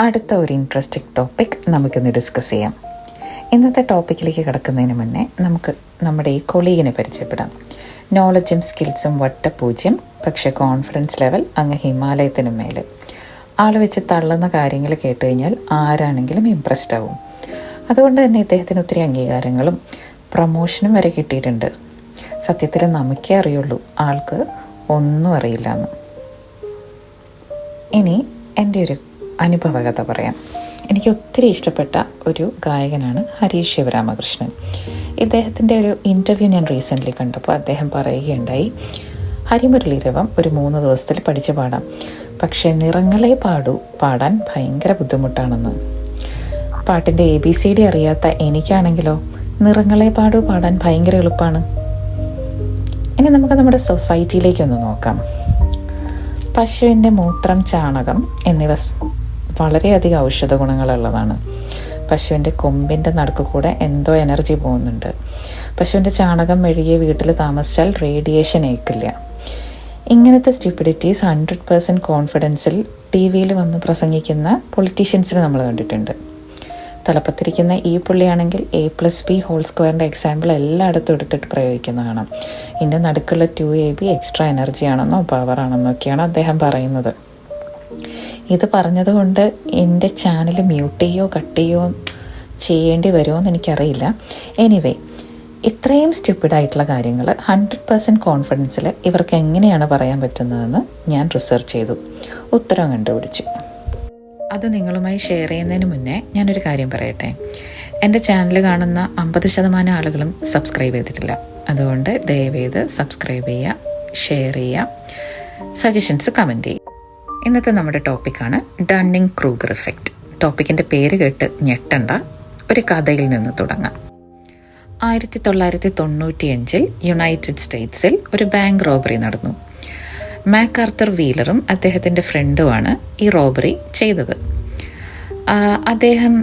അടുത്ത ഒരു interesting topic നമുക്കിന്ന് ഡിസ്കസ് ചെയ്യാം. ഇന്നത്തെ ടോപ്പിക്കിലേക്ക് കിടക്കുന്നതിന് മുന്നേ നമുക്ക് നമ്മുടെ ഈ കൊളീഗിനെ പരിചയപ്പെടാം. നോളജും സ്കിൽസും വട്ടപൂജ്യം പക്ഷേ കോൺഫിഡൻസ് ലെവൽ അങ്ങ് ഹിമാലയത്തിനും മേലെ. ആൾ വെച്ച് തള്ളുന്ന കാര്യങ്ങൾ കേട്ട് കഴിഞ്ഞാൽ ആരാണെങ്കിലും ഇമ്പ്രസ്ഡ് ആവും. അതുകൊണ്ട് തന്നെ ഇദ്ദേഹത്തിന് ഒത്തിരി അംഗീകാരങ്ങളും പ്രൊമോഷനും വരെ കിട്ടിയിട്ടുണ്ട്. സത്യത്തിൽ നമുക്കേ അറിയുള്ളൂ ആൾക്ക് ഒന്നും അറിയില്ല എന്ന്. ഇനി എന്റെ ഒരു അനുഭവകഥ പറയാം. എനിക്ക് ഒത്തിരി ഇഷ്ടപ്പെട്ട ഒരു ഗായകനാണ് ഹരീഷ് ശിവരാമകൃഷ്ണൻ. ഇദ്ദേഹത്തിന്റെ ഒരു ഇന്റർവ്യൂ ഞാൻ റീസെന്റ്ലി കണ്ടപ്പോൾ അദ്ദേഹം പറയുകയുണ്ടായി ഹരിമുരളീരവം ഒരു മൂന്ന് ദിവസത്തിൽ പഠിച്ചു പാടാം. പക്ഷേ നിറങ്ങളെ പാടൂ പാടാൻ ഭയങ്കര ബുദ്ധിമുട്ടാണെന്ന്. പാട്ടിന്റെ എ ബി സി ഡി അറിയാത്ത എനിക്കാണെങ്കിലോ നിറങ്ങളെ പാടൂ പാടാൻ ഭയങ്കര എളുപ്പമാണ് ഇനി നമുക്ക് നമ്മുടെ സൊസൈറ്റിയിലേക്കൊന്ന് നോക്കാം. പശുവിന്റെ മൂത്രം ചാണകം എന്നിവ വളരെയധികം ഔഷധ ഗുണങ്ങളുള്ളതാണ്. പശുവിന്റെ കൊമ്പിന്റെ നടുക്ക് കൂടെ എന്തോ എനർജി പോകുന്നുണ്ട്. പശുവിന്റെ ചാണകം മെഴുകിയ വീട്ടിൽ താമസിച്ചാൽ റേഡിയേഷൻ ഏക്കില്ല. ഇങ്ങനത്തെ സ്റ്റിപ്പിഡിറ്റീസ് ഹൺഡ്രഡ് പേഴ്സന്റ് കോൺഫിഡൻസിൽ ടി വിയിൽ വന്ന് പ്രസംഗിക്കുന്ന പൊളിറ്റീഷ്യൻസിനെ നമ്മൾ കണ്ടിട്ടുണ്ട്. തലപ്പത്തിരിക്കുന്ന ഈ പുള്ളിയാണെങ്കിൽ എ പ്ലസ് ബി ഹോൾ സ്ക്വയറിന്റെ എക്സാമ്പിൾ എല്ലായിടത്തും എടുത്തിട്ട് പ്രയോഗിക്കുന്ന കാണാം ഇതിന്റെ നടുക്കുള്ള two A B extra energy ആണെന്നോ പവർ ആണെന്നൊക്കെയാണ് അദ്ദേഹം പറയുന്നത്. ഇത് പറഞ്ഞതുകൊണ്ട് എന്റെ ചാനൽ മ്യൂട്ട് ചെയ്യോ കട്ട് ചെയ്യോ ചെയ്യേണ്ടി വരുമോ എന്ന് എനിക്കറിയില്ല. എനിവേ ഇത്രയും സ്റ്റുപ്പിഡായിട്ടുള്ള കാര്യങ്ങൾ ഹൺഡ്രഡ് പേഴ്സന്റ് കോൺഫിഡൻസിൽ ഇവർക്ക് എങ്ങനെയാണ് പറയാൻ പറ്റുന്നതെന്ന് ഞാൻ റിസർച്ച് ചെയ്തു. ഉത്തരം കണ്ടുപിടിച്ചു. അത് നിങ്ങളുമായി ഷെയർ ചെയ്യുന്നതിന് മുന്നേ ഞാനൊരു കാര്യം പറയട്ടെ. എന്റെ ചാനൽ കാണുന്ന അമ്പത് ശതമാനം ആളുകളും സബ്സ്ക്രൈബ് ചെയ്തിട്ടില്ല. അതുകൊണ്ട് ദയവേത് സബ്സ്ക്രൈബ് ചെയ്യുക ഷെയർ ചെയ്യുക സജഷൻസ് കമന്റ് ചെയ്യുക. ഇന്നത്തെ നമ്മുടെ ടോപ്പിക്കാണ് ഡണ്ണിങ് ക്രൂഗർ ഇഫക്റ്റ് ടോപ്പിക്കിന്റെ പേര് കേട്ട് ഞെട്ടണ്ട. ഒരു കഥയിൽ നിന്ന് തുടങ്ങാം. ആയിരത്തി തൊള്ളായിരത്തി തൊണ്ണൂറ്റിയഞ്ചിൽ യുണൈറ്റഡ് സ്റ്റേറ്റ്സിൽ ഒരു ബാങ്ക് റോബറി നടന്നു. മാക്കാർത്തർ വീലറും അദ്ദേഹത്തിന്റെ ഫ്രണ്ടുമാണ് ഈ റോബറി ചെയ്തത്. അദ്ദേഹം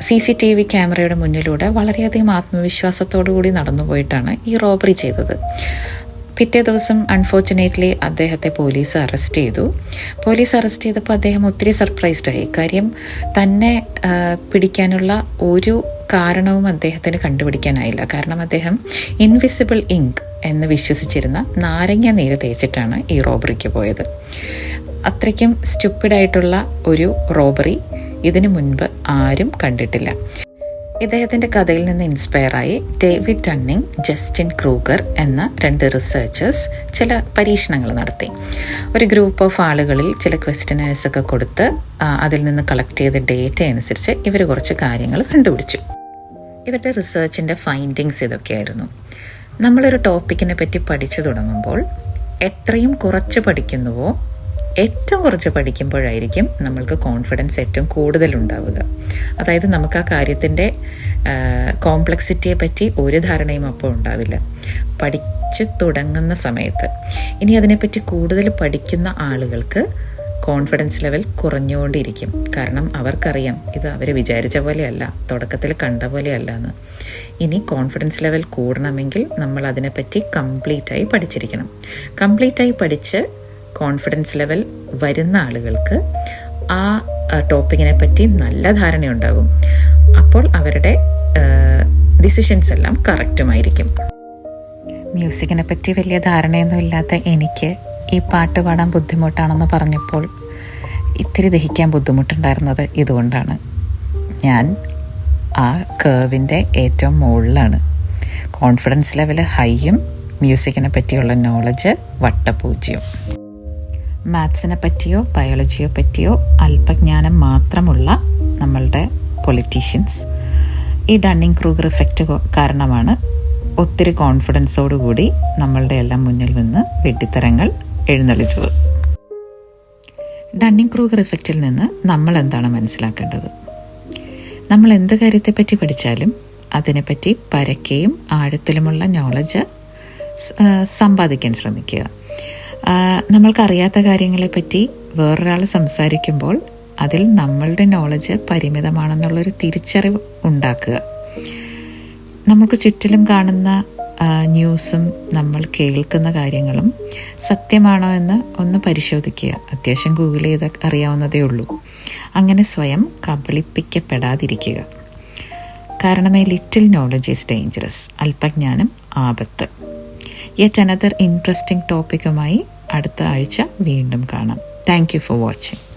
സി സി ടി വി ക്യാമറയുടെ മുന്നിലൂടെ വളരെയധികം ആത്മവിശ്വാസത്തോടു കൂടി നടന്നുപോയിട്ടാണ് ഈ റോബറി ചെയ്തത്. പിറ്റേ ദിവസം അൺഫോർച്ചുനേറ്റ്ലി അദ്ദേഹത്തെ പോലീസ് അറസ്റ്റ് ചെയ്തു. പോലീസ് അറസ്റ്റ് ചെയ്തപ്പോൾ അദ്ദേഹം ഒത്തിരി സർപ്രൈസ്ഡ് ആയി. കാര്യം തന്നെ പിടിക്കാനുള്ള ഒരു കാരണവും അദ്ദേഹത്തിന് കണ്ടുപിടിക്കാനായില്ല. കാരണം അദ്ദേഹം ഇൻവിസിബിൾ ഇങ്ക് എന്ന് വിശ്വസിച്ചിരുന്ന നാരങ്ങ നീര് തേച്ചിട്ടാണ് ഈ റോബറിക്ക് പോയത്. അത്രയ്ക്കും സ്റ്റുപ്പിഡായിട്ടുള്ള ഒരു റോബറി ഇതിനു മുൻപ് ആരും കണ്ടിട്ടില്ല. ഇദ്ദേഹത്തിന്റെ കഥയിൽ നിന്ന് ഇൻസ്പയറായി ഡേവിഡ് ടണ്ണിങ് ജസ്റ്റിൻ ക്രൂഗർ എന്ന രണ്ട് റിസർച്ചേഴ്സ് ചില പരീക്ഷണങ്ങൾ നടത്തി. ഒരു ഗ്രൂപ്പ് ഓഫ് ആളുകളിൽ ചില ക്വസ്റ്റ്യനേഴ്സ് ഒക്കെ കൊടുത്ത് അതിൽ നിന്ന് കളക്ട് ചെയ്ത ഡേറ്റ അനുസരിച്ച് ഇവർ കുറച്ച് കാര്യങ്ങൾ കണ്ടുപിടിച്ചു. ഇവരുടെ റിസർച്ചിന്റെ ഫൈൻഡിങ്സ് ഇതൊക്കെയായിരുന്നു. നമ്മളൊരു ടോപ്പിക്കിനെ പറ്റി പഠിച്ചു തുടങ്ങുമ്പോൾ എത്രയും കുറച്ച് പഠിക്കുന്നുവോ ഏറ്റവും കുറച്ച് പഠിക്കുമ്പോഴായിരിക്കും നമ്മൾക്ക് കോൺഫിഡൻസ് ഏറ്റവും കൂടുതൽ ഉണ്ടാവുക. അതായത് നമുക്ക് ആ കാര്യത്തിന്റെ കോംപ്ലക്സിറ്റിയെ പറ്റി ഒരു ധാരണയും അപ്പോൾ ഉണ്ടാവില്ല. പഠിച്ചു തുടങ്ങുന്ന സമയത്ത്. ഇനി അതിനെപ്പറ്റി കൂടുതൽ പഠിക്കുന്ന ആളുകൾക്ക് കോൺഫിഡൻസ് ലെവൽ കുറഞ്ഞുകൊണ്ടിരിക്കും. കാരണം അവർക്കറിയാം ഇത് അവർ വിചാരിച്ച പോലെയല്ല തുടക്കത്തിൽ കണ്ട പോലെയല്ല എന്ന് ഇനി കോൺഫിഡൻസ് ലെവൽ കൂടണമെങ്കിൽ നമ്മൾ അതിനെപ്പറ്റി കംപ്ലീറ്റായി പഠിച്ചിരിക്കണം. കംപ്ലീറ്റായി പഠിച്ച് കോൺഫിഡൻസ് ലെവൽ വരുന്ന ആളുകൾക്ക് ആ ടോപ്പിക്കിനെ പറ്റി നല്ല ധാരണയുണ്ടാകും. അപ്പോൾ അവരുടെ ഡിസിഷൻസ് എല്ലാം കറക്റ്റുമായിരിക്കും മ്യൂസിക്കിനെ പറ്റി വലിയ ധാരണയൊന്നും ഇല്ലാത്ത എനിക്ക് ഈ പാട്ട് പാടാൻ ബുദ്ധിമുട്ടാണെന്ന് പറഞ്ഞപ്പോൾ ഇത്തിരി ദഹിക്കാൻ ബുദ്ധിമുട്ടുണ്ടായിരുന്നത് ഇതുകൊണ്ടാണ്. ഞാൻ ആ കേവിന്റെ ഏറ്റവും മുകളിലാണ്. കോൺഫിഡൻസ് ലെവൽ ഹൈയും മ്യൂസിക്കിനെ പറ്റിയുള്ള നോളജ് വട്ടപൂജ്യവും മാത്സിനെ പറ്റിയോ ബയോളജിയെ പറ്റിയോ അല്പജ്ഞാനം മാത്രമുള്ള നമ്മളുടെ പൊളിറ്റീഷ്യൻസ് ഈ ഡണ്ണിങ് ക്രൂഗർ എഫക്റ്റ് കാരണമാണ് ഒത്തിരി കോൺഫിഡൻസോടുകൂടി നമ്മളുടെ എല്ലാം മുന്നിൽ നിന്ന് വെട്ടിത്തരങ്ങൾ എഴുന്നള്ളിച്ചത്. ഡണ്ണിങ് ക്രൂഗർ ഇഫക്റ്റിൽ നിന്ന് നമ്മൾ എന്താണ് മനസ്സിലാക്കേണ്ടത്? നമ്മൾ എന്ത് കാര്യത്തെപ്പറ്റി പഠിച്ചാലും അതിനെപ്പറ്റി പരക്കെയും ആഴത്തിലുമുള്ള നോളജ് സമ്പാദിക്കാൻ ശ്രമിക്കുക. നമ്മൾക്കറിയാത്ത കാര്യങ്ങളെപ്പറ്റി വേറൊരാൾ സംസാരിക്കുമ്പോൾ അതിൽ നമ്മളുടെ നോളജ് പരിമിതമാണെന്നുള്ളൊരു തിരിച്ചറിവ് ഉണ്ടാക്കുക. നമുക്ക് ചുറ്റിലും കാണുന്ന ന്യൂസും നമ്മൾ കേൾക്കുന്ന കാര്യങ്ങളും സത്യമാണോ എന്ന് ഒന്ന് പരിശോധിക്കുക. അത്യാവശ്യം ഗൂഗിൾ ചെയ്ത് അറിയാവുന്നതേ ഉള്ളൂ. അങ്ങനെ സ്വയം കബളിപ്പിക്കപ്പെടാതിരിക്കുക. കാരണം a little knowledge is dangerous അല്പജ്ഞാനം ആപത്ത്. യെറ്റ് അനദർ ഇൻട്രസ്റ്റിംഗ് ടോപ്പിക്കുമായി അടുത്ത ആഴ്ച വീണ്ടും കാണാം. Thank you for watching